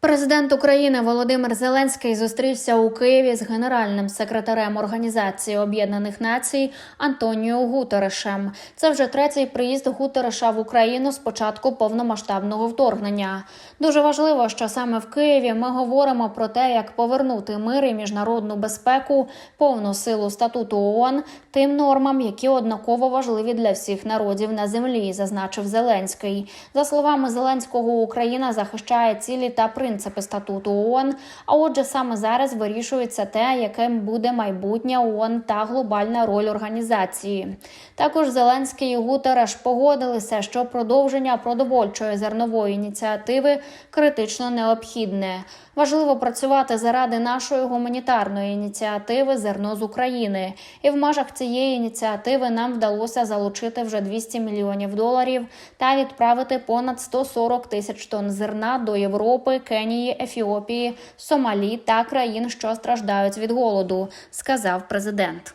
Президент України Володимир Зеленський зустрівся у Києві з генеральним секретарем Організації Об'єднаних Націй Антоніо Гутерешем. Це вже третій приїзд Гутереша в Україну з початку повномасштабного вторгнення. Дуже важливо, що саме в Києві ми говоримо про те, як повернути мир і міжнародну безпеку, повну силу статуту ООН тим нормам, які однаково важливі для всіх народів на землі, зазначив Зеленський. За словами Зеленського, Україна захищає цілі та принципи статуту ООН. А отже, саме зараз вирішується те, яким буде майбутнє ООН та глобальна роль організації. Також Зеленський і Гутереш погодилися, що продовження продовольчої зернової ініціативи критично необхідне. Важливо працювати заради нашої гуманітарної ініціативи Зерно з України. І в межах цієї ініціативи нам вдалося залучити вже 200 мільйонів доларів та відправити понад 140 тисяч тонн зерна до Європи, Кенії, Ефіопії, Сомалі та країн, що страждають від голоду, сказав президент.